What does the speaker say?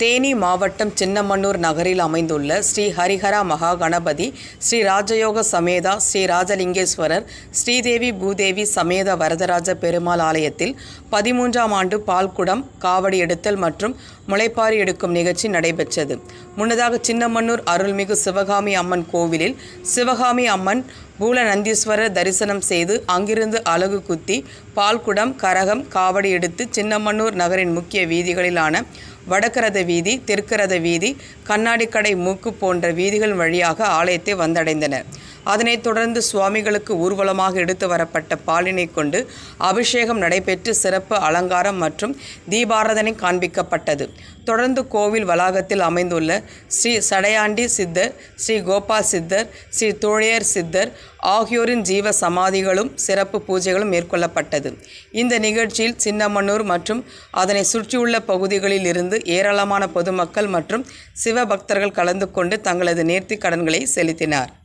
தேனி மாவட்டம் சின்னமன்னூர் நகரில் அமைந்துள்ள ஸ்ரீ ஹரிஹரா மகா கணபதி ஸ்ரீ ராஜயோக சமேதா ஸ்ரீ ராஜலிங்கேஸ்வரர் ஸ்ரீதேவி பூதேவி சமேத வரதராஜ பெருமாள் ஆலயத்தில் பதிமூன்றாம் ஆண்டு பால்குடம் காவடி எடுத்தல் மற்றும் முளைப்பாரி எடுக்கும் நிகழ்ச்சி நடைபெற்றது. முன்னதாக சின்னமன்னூர் அருள்மிகு சிவகாமி அம்மன் கோவிலில் சிவகாமி அம்மன் பூலநந்தீஸ்வரர் தரிசனம் செய்து அங்கிருந்து அலகு குத்தி பால்குடம் கரகம் காவடி எடுத்து சின்னமன்னூர் நகரின் முக்கிய வீதிகளிலான வடக்கரத வீதி தெற்கரத வீதி கண்ணாடி கடை மூக்கு போன்ற வீதிகள் வழியாக ஆலயத்தை வந்தடைந்தனர் அதனைத் தொடர்ந்து சுவாமிகளுக்கு ஊர்வலமாக எடுத்து வரப்பட்ட பாலினை கொண்டு அபிஷேகம் நடைபெற்று சிறப்பு அலங்காரம் மற்றும் தீபாராதனை காண்பிக்கப்பட்டது. தொடர்ந்து கோவில் வளாகத்தில் அமைந்துள்ள ஸ்ரீ சடையாண்டி சித்தர் ஸ்ரீ கோபால் சித்தர் ஸ்ரீ தோழையர் சித்தர் ஆகியோரின் ஜீவ சமாதிகளும் சிறப்பு பூஜைகளும் மேற்கொள்ளப்பட்டது. இந்த நிகழ்ச்சியில் சின்னமன்னூர் மற்றும் அதனை சுற்றியுள்ள பகுதிகளில் இருந்து ஏராளமான பொதுமக்கள் மற்றும் சிவபக்தர்கள் கலந்து கொண்டு தங்களது நேர்த்தி கடன்களை செலுத்தினார்.